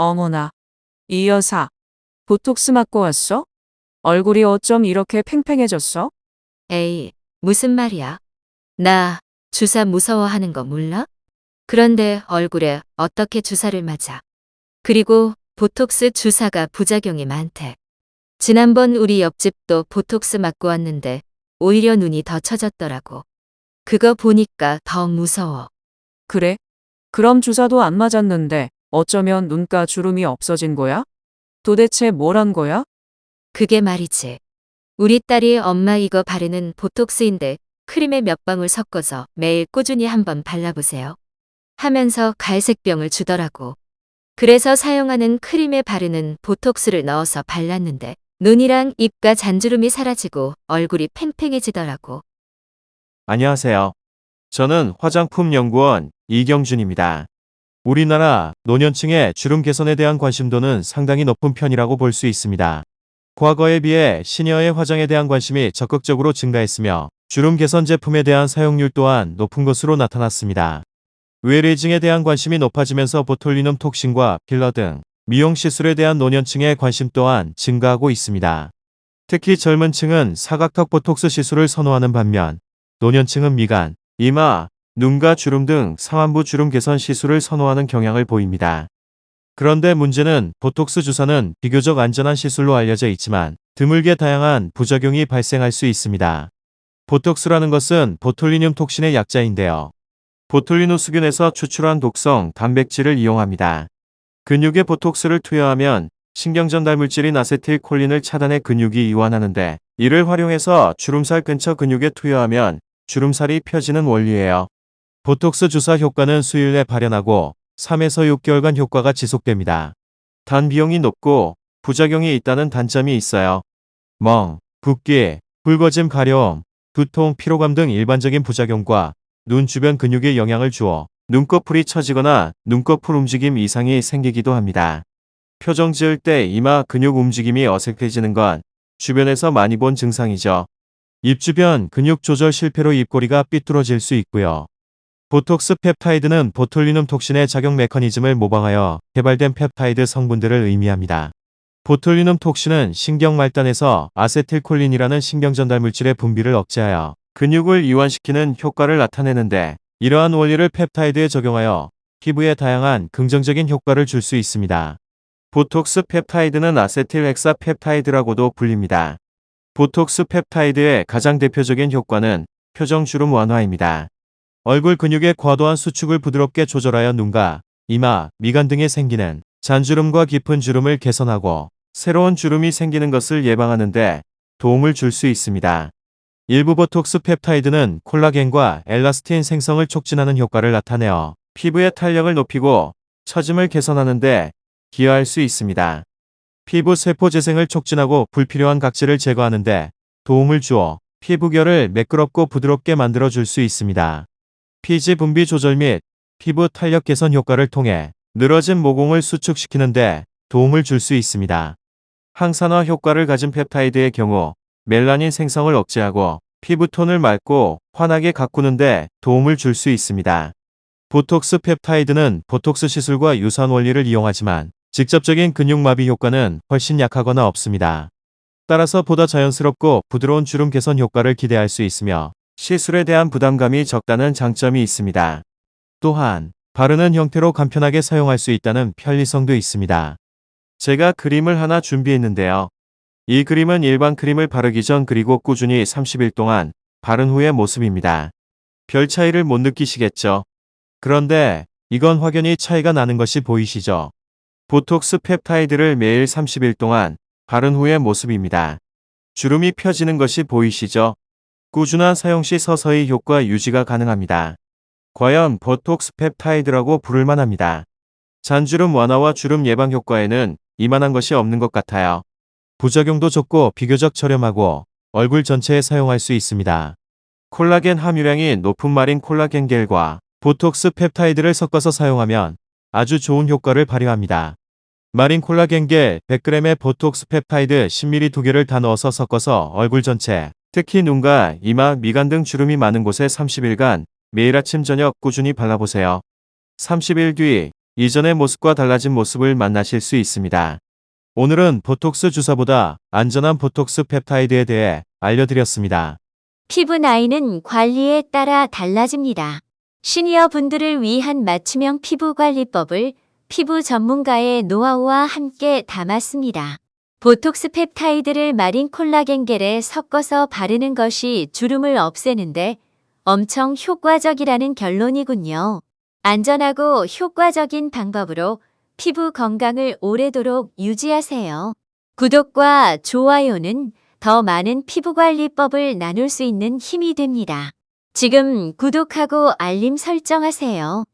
어머나. 이 여사. 보톡스 맞고 왔어? 얼굴이 어쩜 이렇게 팽팽해졌어? 에이, 무슨 말이야. 나 주사 무서워하는 거 몰라? 그런데 얼굴에 어떻게 주사를 맞아. 그리고 보톡스 주사가 부작용이 많대. 지난번 우리 옆집도 보톡스 맞고 왔는데 오히려 눈이 더 처졌더라고. 그거 보니까 더 무서워. 그래? 그럼 주사도 안 맞았는데 어쩌면 눈가 주름이 없어진 거야? 도대체 뭘 한 거야? 그게 말이지. 우리 딸이 엄마 이거 바르는 보톡스인데 크림에 몇 방울 섞어서 매일 꾸준히 한번 발라보세요. 하면서 갈색병을 주더라고. 그래서 사용하는 크림에 바르는 보톡스를 넣어서 발랐는데 눈이랑 입가 잔주름이 사라지고 얼굴이 팽팽해지더라고. 안녕하세요. 저는 화장품 연구원 이경준입니다. 우리나라 노년층의 주름 개선에 대한 관심도는 상당히 높은 편이라고 볼 수 있습니다. 과거에 비해 시니어의 화장에 대한 관심이 적극적으로 증가했으며 주름 개선 제품에 대한 사용률 또한 높은 것으로 나타났습니다. 웨레이징에 대한 관심이 높아지면서 보톨리눔 톡신과 필러 등 미용 시술에 대한 노년층의 관심 또한 증가하고 있습니다. 특히 젊은 층은 사각턱 보톡스 시술을 선호하는 반면 노년층은 미간, 이마, 눈과 주름 등 상안부 주름 개선 시술을 선호하는 경향을 보입니다. 그런데 문제는 보톡스 주사는 비교적 안전한 시술로 알려져 있지만 드물게 다양한 부작용이 발생할 수 있습니다. 보톡스라는 것은 보톨리늄 톡신의 약자인데요. 보톨리누스균에서 추출한 독성 단백질을 이용합니다. 근육에 보톡스를 투여하면 신경전달 물질인 아세틸콜린을 차단해 근육이 이완하는데 이를 활용해서 주름살 근처 근육에 투여하면 주름살이 펴지는 원리예요. 보톡스 주사 효과는 수일 내 발현하고 3에서 6개월간 효과가 지속됩니다. 단 비용이 높고 부작용이 있다는 단점이 있어요. 멍, 붓기, 붉어짐 가려움, 두통, 피로감 등 일반적인 부작용과 눈 주변 근육에 영향을 주어 눈꺼풀이 처지거나 눈꺼풀 움직임 이상이 생기기도 합니다. 표정 지을 때 이마 근육 움직임이 어색해지는 건 주변에서 많이 본 증상이죠. 입 주변 근육 조절 실패로 입꼬리가 삐뚤어질 수 있고요. 보톡스 펩타이드는 보톨리눔 톡신의 작용 메커니즘을 모방하여 개발된 펩타이드 성분들을 의미합니다. 보톨리눔 톡신은 신경 말단에서 아세틸콜린이라는 신경 전달 물질의 분비를 억제하여 근육을 이완시키는 효과를 나타내는데 이러한 원리를 펩타이드에 적용하여 피부에 다양한 긍정적인 효과를 줄 수 있습니다. 보톡스 펩타이드는 아세틸 헥사 펩타이드라고도 불립니다. 보톡스 펩타이드의 가장 대표적인 효과는 표정 주름 완화입니다. 얼굴 근육의 과도한 수축을 부드럽게 조절하여 눈과 이마, 미간 등에 생기는 잔주름과 깊은 주름을 개선하고 새로운 주름이 생기는 것을 예방하는데 도움을 줄 수 있습니다. 일부 보톡스 펩타이드는 콜라겐과 엘라스틴 생성을 촉진하는 효과를 나타내어 피부의 탄력을 높이고 처짐을 개선하는데 기여할 수 있습니다. 피부 세포 재생을 촉진하고 불필요한 각질을 제거하는데 도움을 주어 피부결을 매끄럽고 부드럽게 만들어 줄 수 있습니다. 피지 분비 조절 및 피부 탄력 개선 효과를 통해 늘어진 모공을 수축시키는데 도움을 줄 수 있습니다. 항산화 효과를 가진 펩타이드의 경우 멜라닌 생성을 억제하고 피부톤을 맑고 환하게 가꾸는데 도움을 줄 수 있습니다. 보톡스 펩타이드는 보톡스 시술과 유사한 원리를 이용하지만 직접적인 근육마비 효과는 훨씬 약하거나 없습니다. 따라서 보다 자연스럽고 부드러운 주름 개선 효과를 기대할 수 있으며 시술에 대한 부담감이 적다는 장점이 있습니다. 또한 바르는 형태로 간편하게 사용할 수 있다는 편리성도 있습니다. 제가 그림을 하나 준비했는데요. 이 그림은 일반 크림을 바르기 전 그리고 꾸준히 30일 동안 바른 후의 모습입니다. 별 차이를 못 느끼시겠죠? 그런데 이건 확연히 차이가 나는 것이 보이시죠? 보톡스 펩타이드를 매일 30일 동안 바른 후의 모습입니다. 주름이 펴지는 것이 보이시죠? 꾸준한 사용 시 서서히 효과 유지가 가능합니다. 과연 보톡스 펩타이드라고 부를 만합니다. 잔주름 완화와 주름 예방 효과에는 이만한 것이 없는 것 같아요. 부작용도 적고 비교적 저렴하고 얼굴 전체에 사용할 수 있습니다. 콜라겐 함유량이 높은 마린 콜라겐 겔과 보톡스 펩타이드를 섞어서 사용하면 아주 좋은 효과를 발휘합니다. 마린 콜라겐 겔 100g에 보톡스 펩타이드 10ml 두 개를 다 넣어서 섞어서 얼굴 전체, 특히 눈과 이마, 미간 등 주름이 많은 곳에 30일간 매일 아침 저녁 꾸준히 발라보세요. 30일 뒤 이전의 모습과 달라진 모습을 만나실 수 있습니다. 오늘은 보톡스 주사보다 안전한 보톡스 펩타이드에 대해 알려드렸습니다. 피부 나이는 관리에 따라 달라집니다. 시니어 분들을 위한 맞춤형 피부 관리법을 피부 전문가의 노하우와 함께 담았습니다. 보톡스 펩타이드를 마린 콜라겐겔에 섞어서 바르는 것이 주름을 없애는데 엄청 효과적이라는 결론이군요. 안전하고 효과적인 방법으로 피부 건강을 오래도록 유지하세요. 구독과 좋아요는 더 많은 피부관리법을 나눌 수 있는 힘이 됩니다. 지금 구독하고 알림 설정하세요.